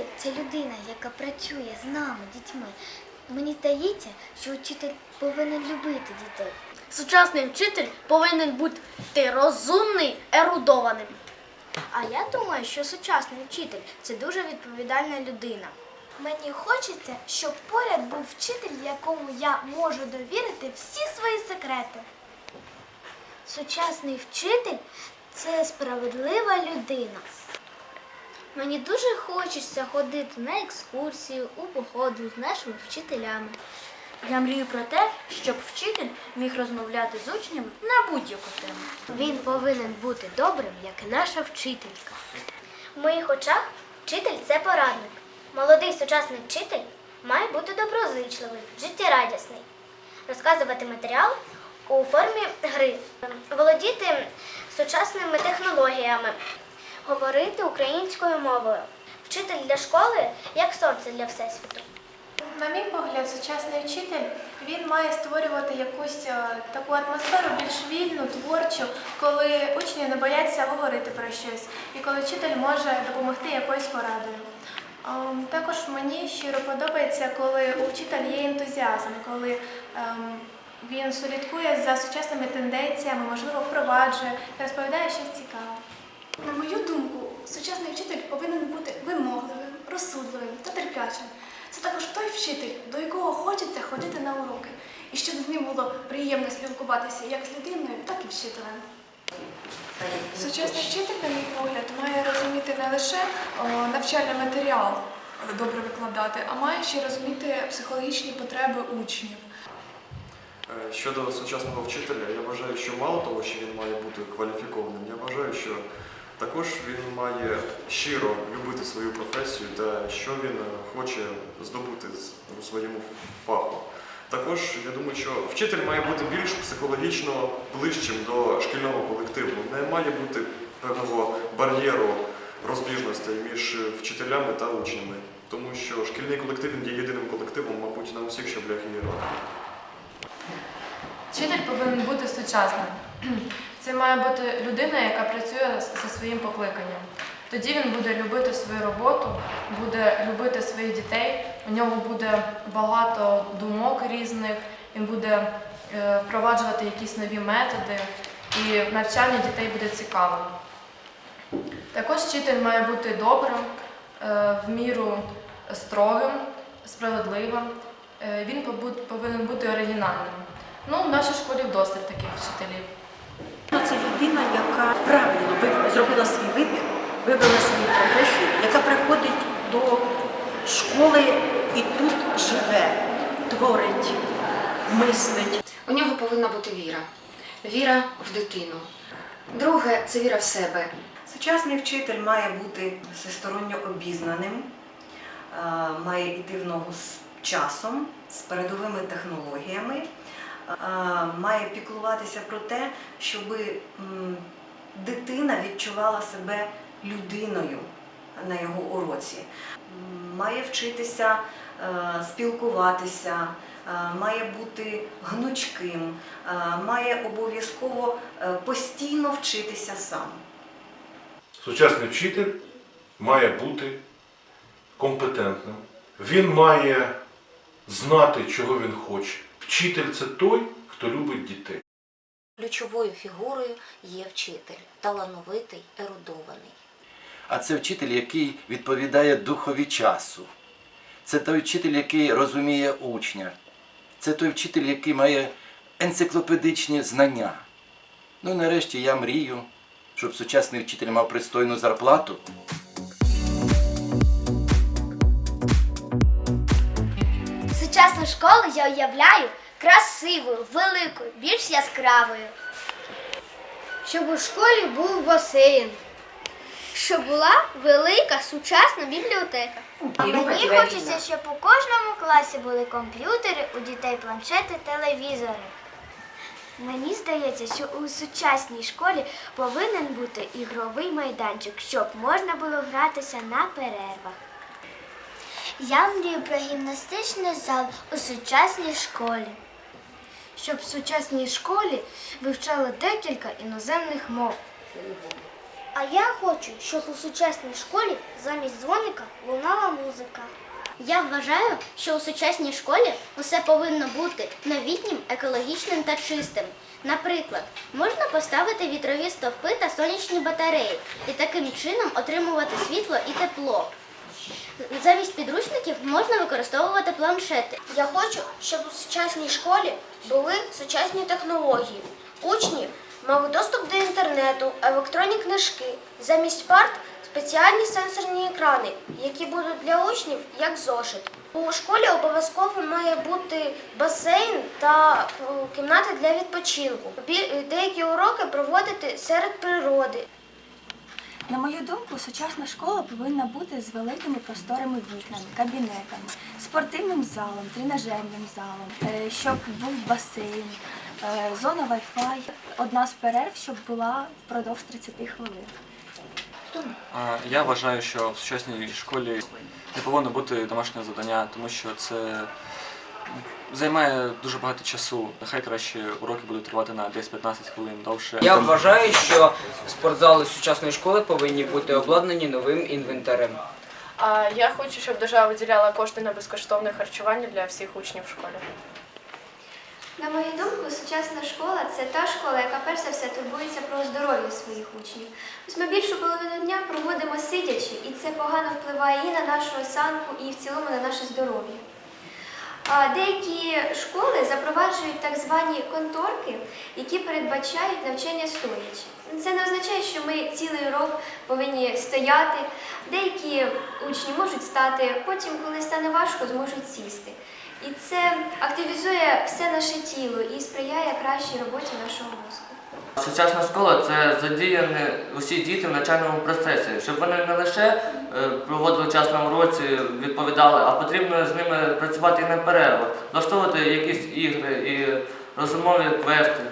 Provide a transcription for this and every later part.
Вчитель це людина, яка працює з нами, дітьми. Мені здається, що вчитель повинен любити дітей. Сучасний вчитель повинен бути розумний, ерудованим. А я думаю, що сучасний вчитель це дуже відповідальна людина. Мені хочеться, щоб поряд був вчитель, якому я можу довірити всі свої секрети. Сучасний вчитель це справедлива людина. Мені дуже хочеться ходити на екскурсію у походу з нашими вчителями. Я мрію про те, щоб вчитель міг розмовляти з учнями на будь-яку тему. Він повинен бути добрим, як наша вчителька. В моїх очах вчитель це порадник. Молодий сучасний вчитель має бути доброзичливий, життєрадісний, розказувати матеріал у формі гри, володіти сучасними технологіями, говорити українською мовою. Вчитель для школи як сонце для всесвіту. На мій погляд, сучасний вчитель він має створювати якусь е, таку атмосферу більш вільну, творчу, коли учні не бояться говорити про щось, і коли вчитель може допомогти якоюсь порадою. Також мені щиро подобається, коли у вчителя є ентузіазм, коли ем, він слідкує за сучасними тенденціями, можливо, впроваджує, розповідає щось цікаве. На мою думку, сучасний вчитель повинен бути вимогливим, розсудливим та терплячим. Це також той вчитель, до якого хочеться ходити на уроки, і щоб з ним було приємно спілкуватися як з людиною, так і вчителем. Сучасний вчитель, на мій погляд, має розуміти не лише навчальний матеріал добре викладати, а має ще розуміти психологічні потреби учнів. Е, Щодо сучасного вчителя, я вважаю, що мало того, що він має бути кваліфікованим, я вважаю, що також він має щиро любити свою професію та що він е, хоче здобути у своєму фаху. Також я думаю, що вчитель має бути більш психологічно ближчим до шкільного колективу. Не має бути певного бар'єру розбіжностей між вчителями та учнями, тому що шкільний колектив є єдиним колективом, мабуть, на усіх щаблях ієрархії. Вчитель повинен бути сучасним. Це має бути людина, яка працює зі своїм покликанням. Тоді він буде любити свою роботу, буде любити своїх дітей, у нього буде багато думок різних, він буде е, впроваджувати якісь нові методи, і навчання дітей буде цікавим. Також вчитель має бути добрим, е, в міру строгим, справедливим. Е, Він повинен бути оригінальним. Ну, в нашій школі вдосталь таких вчителів. Це людина, яка правильно зробила свій вибір, вибрала свою професію, яка приходить до школи і тут живе, творить, мислить. У нього повинна бути віра. Віра в дитину. Друге це віра в себе. Сучасний вчитель має бути всесторонньо обізнаним, має йти в ногу з часом, з передовими технологіями, має піклуватися про те, щоб дитина відчувала себе людиною на його уроці. Має вчитися е, спілкуватися, е, має бути гнучким, е, має обов'язково постійно вчитися сам. Сучасний вчитель має бути компетентним. Він має знати, чого він хоче. Вчитель це той, хто любить дітей. Ключовою фігурою є вчитель, талановитий, ерудований. А це вчитель, який відповідає духові часу. Це той вчитель, який розуміє учня. Це той вчитель, який має енциклопедичні знання. Ну і нарешті я мрію, щоб сучасний вчитель мав пристойну зарплату. Сучасну школу я уявляю красивою, великою, більш яскравою. Щоб у школі був басейн. Щоб була велика сучасна бібліотека. А мені хочеться, щоб у кожному класі були комп'ютери, у дітей планшети, телевізори. Мені здається, що у сучасній школі повинен бути ігровий майданчик, щоб можна було гратися на перервах. Я мрію про гімнастичний зал у сучасній школі. Щоб в сучасній школі вивчали декілька іноземних мов. А я хочу, щоб у сучасній школі замість дзвоника лунала музика. Я вважаю, що у сучасній школі усе повинно бути новітнім, екологічним та чистим. Наприклад, можна поставити вітрові стовпи та сонячні батареї і таким чином отримувати світло і тепло. Замість підручників можна використовувати планшети. Я хочу, щоб у сучасній школі були сучасні технології. Учні мали доступ до інтернету, електронні книжки. Замість парт спеціальні сенсорні екрани, які будуть для учнів як зошит. У школі обов'язково має бути басейн та кімнати для відпочинку. Деякі уроки проводити серед природи. На мою думку, сучасна школа повинна бути з великими просторими вікнами, кабінетами, спортивним залом, тренажерним залом, е, щоб був басейн, е, зона Wi-Fi, одна з перерв, щоб була впродовж 30 хвилин. Я вважаю, що в сучасній школі не повинно бути домашнього завдання, тому що це займає дуже багато часу. Нехай краще уроки будуть тривати на десь 15 хвилин довше. Я вважаю, що спортзали сучасної школи повинні бути обладнані новим інвентарем. А я хочу, щоб держава виділяла кошти на безкоштовне харчування для всіх учнів в школі. На мою думку, сучасна школа це та школа, яка перш за все турбується про здоров'я своїх учнів. Ось ми більшу половину дня проводимо сидячи, і це погано впливає і на нашу осанку, і в цілому на наше здоров'я. Деякі школи запроваджують так звані конторки, які передбачають навчання стоячи. Це не означає, що ми цілий урок повинні стояти. Деякі учні можуть стати, потім, коли стане важко, зможуть сісти. І це активізує все наше тіло і сприяє кращій роботі нашого мозку. Сучасна школа це задіяні усі діти в навчальному процесі, щоб вони не лише е, проводили час на уроці, відповідали, а потрібно з ними працювати і на перервах, влаштовувати якісь ігри і розумові квести.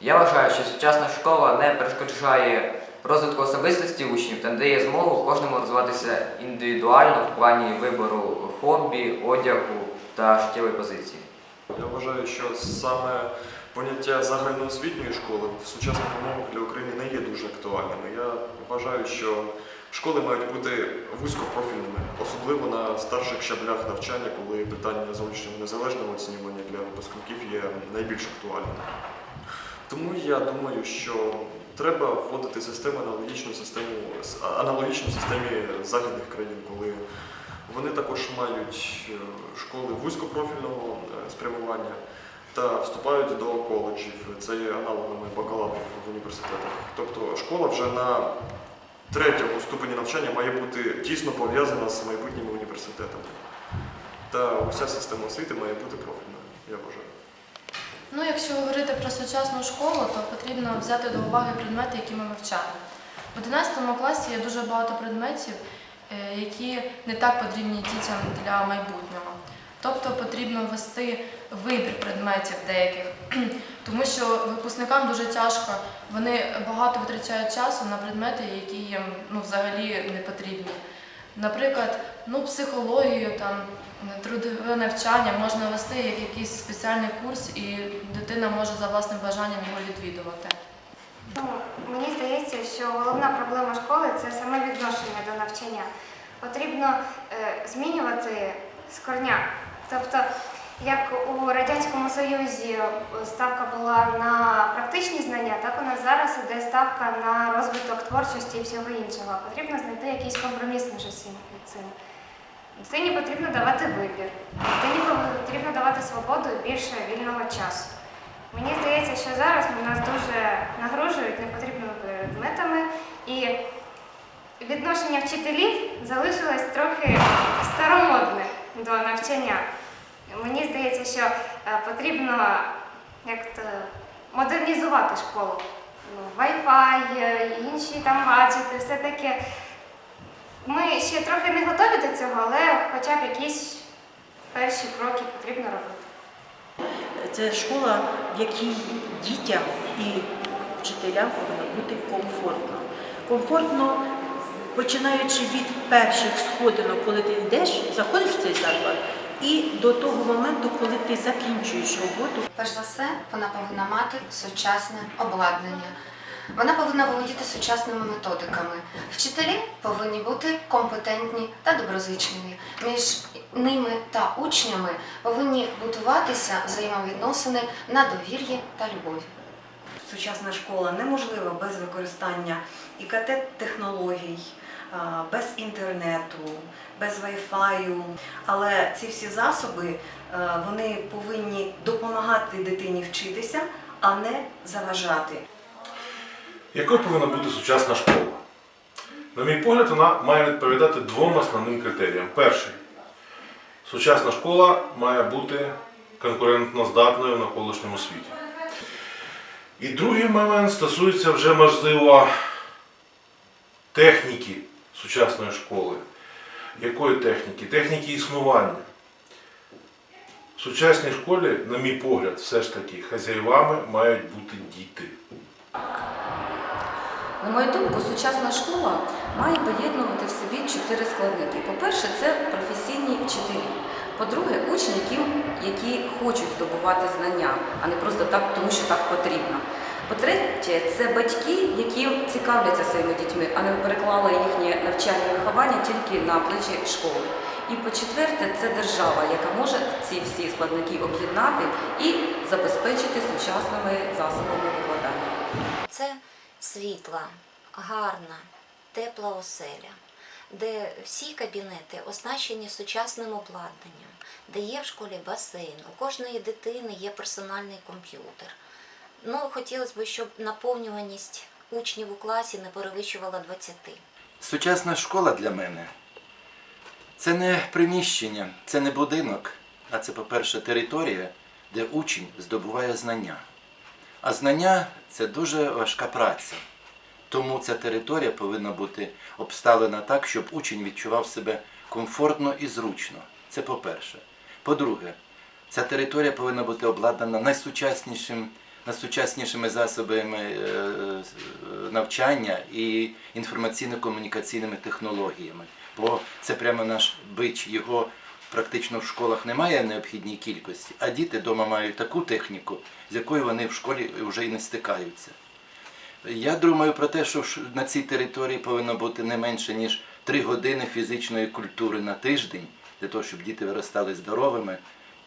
Я вважаю, що сучасна школа не перешкоджає розвитку особистості учнів та дає змогу кожному розвиватися індивідуально в плані вибору хобі, одягу та життєвої позиції. Я вважаю, що саме поняття загальноосвітньої школи в сучасних умовах для України не є дуже актуальними. Я вважаю, що школи мають бути вузькопрофільними, особливо на старших щаблях навчання, коли питання зовнішнього незалежного оцінювання для випускників є найбільш актуальним. Тому я думаю, що треба вводити систему аналогічну систему аналогічну системі західних країн, коли вони також мають е, школи вузькопрофільного е, спрямування та вступають до коледжів. Це є аналогами бакалаврів в університетах. Тобто школа вже на третьому ступені навчання має бути тісно пов'язана з майбутніми університетами. Та уся система освіти має бути профільною, я вважаю. Ну, якщо говорити про сучасну школу, то потрібно взяти до уваги предмети, які ми вивчаємо. В 11 класі є дуже багато предметів, е, які не так потрібні дітям для майбутнього. Тобто потрібно ввести вибір предметів деяких, тому що випускникам дуже тяжко, вони багато витрачають часу на предмети, які їм ну, взагалі не потрібні. Наприклад, ну, психологію, там, трудове навчання можна вести як якийсь спеціальний курс, і дитина може за власним бажанням його відвідувати. Ну, мені здається, що головна проблема школи це саме відношення до навчання. Потрібно е, змінювати з корня. Тобто, як у Радянському Союзі ставка була на практичні знання, так у нас зараз іде ставка на розвиток творчості і всього іншого. Потрібно знайти якийсь компроміс між усім цим. Дитині потрібно давати вибір, дитині потрібно давати свободу і більше вільного часу. Мені здається, що зараз нас дуже нагружують непотрібними предметами, і відношення вчителів залишилось трохи старомодне до навчання. Мені здається, що е, потрібно як то модернізувати школу. Ну, Wi-Fi, е, інші там гаджети, все таке. Ми ще трохи не готові до цього, але хоча б якісь перші кроки потрібно робити. Це школа, в якій дітям і вчителям повинно бути комфортно. Комфортно, починаючи від перших сходинок, коли ти йдеш, заходиш в цей заклад, і до того моменту, коли ти закінчуєш роботу. Перш за все, вона повинна мати сучасне обладнання. Вона повинна володіти сучасними методиками. Вчителі повинні бути компетентні та доброзичливі. Між ними та учнями повинні будуватися взаємовідносини на довір'ї та любові. Сучасна школа неможлива без використання ІКТ-технологій, а, без інтернету, без вайфаю. Але ці всі засоби вони повинні допомагати дитині вчитися, а не заважати. Якою повинна бути сучасна школа? На мій погляд, вона має відповідати двом основним критеріям. Перший сучасна школа має бути конкурентноздатною в навколишньому світі. І другий момент стосується вже, можливо, техніки сучасної школи. Якої техніки? Техніки існування. В сучасній школі, на мій погляд, все ж таки хазяївами мають бути діти. На мою думку, сучасна школа має поєднувати в собі чотири складники. По-перше, це професійні вчителі. По-друге, учні, які, хочуть здобувати знання, а не просто так, тому що так потрібно. По-третє, це батьки, які цікавляться своїми дітьми, а не переклали їхнє навчання і виховання тільки на плечі школи. І по-четверте, це держава, яка може ці всі складники об'єднати і забезпечити сучасними засобами викладання. Це світла, гарна, тепла оселя, де всі кабінети оснащені сучасним обладнанням, де є в школі басейн, у кожної дитини є персональний комп'ютер. Ну, хотілося б, щоб наповнюваність учнів у класі не перевищувала 20. Сучасна школа для мене це не приміщення, це не будинок, а це, по-перше, територія, де учень здобуває знання. А знання це дуже важка праця. Тому ця територія повинна бути обставлена так, щоб учень відчував себе комфортно і зручно. Це по-перше. По-друге, ця територія повинна бути обладнана найсучаснішим, найсучаснішими засобами е, е, навчання і інформаційно-комунікаційними технологіями. Бо це прямо наш бич. Його практично в школах немає необхідній кількості, а діти вдома мають таку техніку, з якою вони в школі вже і не стикаються. Я думаю про те, що на цій території повинно бути не менше, ніж 3 години фізичної культури на тиждень, для того, щоб діти виростали здоровими.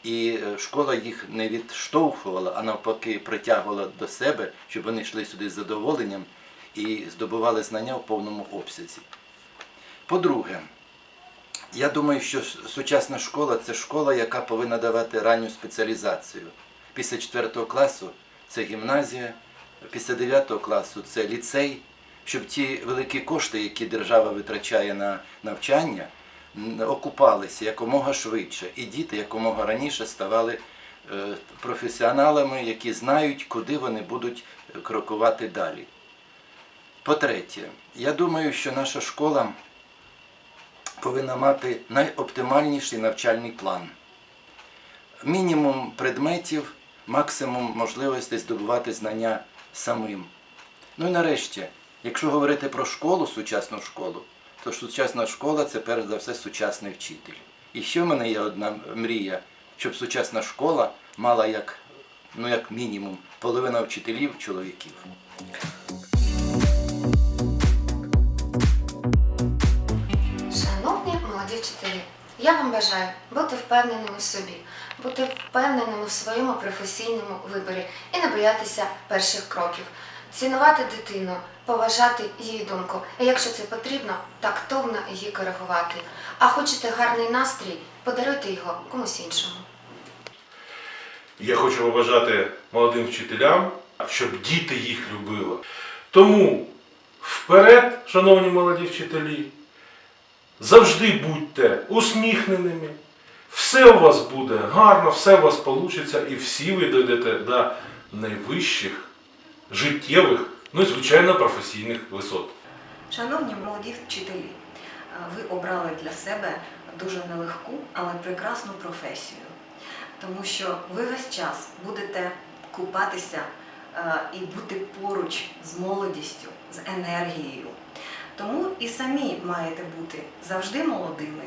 І е, школа їх не відштовхувала, а навпаки притягувала до себе, щоб вони йшли сюди з задоволенням і здобували знання в повному обсязі. По-друге, я думаю, що сучасна школа це школа, яка повинна давати ранню спеціалізацію. Після 4 класу це гімназія, після 9 класу це ліцей, щоб ті великі кошти, які держава витрачає на навчання, окупалися якомога швидше, і діти якомога раніше ставали е, професіоналами, які знають, куди вони будуть крокувати далі. По-третє, я думаю, що наша школа повинна мати найоптимальніший навчальний план. Мінімум предметів, максимум можливостей здобувати знання самим. Ну і нарешті, якщо говорити про школу, сучасну школу, то сучасна школа це перш за все сучасний вчитель. І ще в мене є одна мрія, щоб сучасна школа мала як, ну, як мінімум половина вчителів чоловіків. Шановні молоді вчителі, я вам бажаю бути впевненими в собі, бути впевненими в своєму професійному виборі і не боятися перших кроків, цінувати дитину, поважати її думку, і якщо це потрібно, тактовно її коригувати. А хочете гарний настрій, подаруйте його комусь іншому. Я хочу побажати молодим вчителям, щоб діти їх любили. Тому вперед, шановні молоді вчителі, завжди будьте усміхненими. Все у вас буде гарно, все у вас вийде, і всі ви дійдете до найвищих життєвих, ну і звичайно професійних висот. Шановні молоді вчителі, ви обрали для себе дуже нелегку, але прекрасну професію, тому що ви весь час будете купатися і бути поруч з молодістю, з енергією. Тому і самі маєте бути завжди молодими,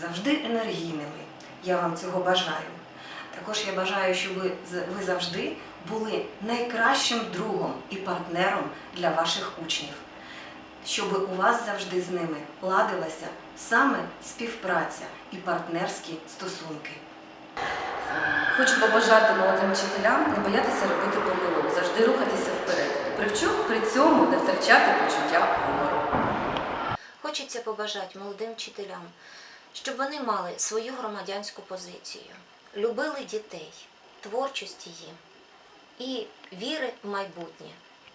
завжди енергійними. Я вам цього бажаю. Також я бажаю, щоб ви завжди були найкращим другом і партнером для ваших учнів, щоб у вас завжди з ними ладилася саме співпраця і партнерські стосунки. Хочу побажати молодим вчителям не боятися робити помилок, завжди рухатися вперед. Привчу при цьому не втрачати почуття гумору. Хочеться побажати молодим вчителям, щоб вони мали свою громадянську позицію, любили дітей, творчості їм і віри в майбутнє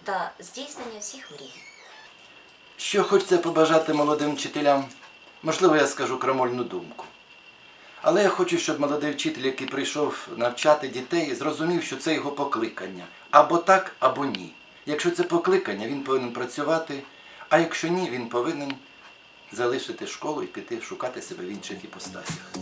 та здійснення всіх мрій. Що хочеться побажати молодим вчителям? Можливо, я скажу крамольну думку. Але я хочу, щоб молодий вчитель, який прийшов навчати дітей, зрозумів, що це його покликання. Або так, або ні. Якщо це покликання, він повинен працювати, а якщо ні, він повинен залишити школу і піти шукати себе в інших іпостасях.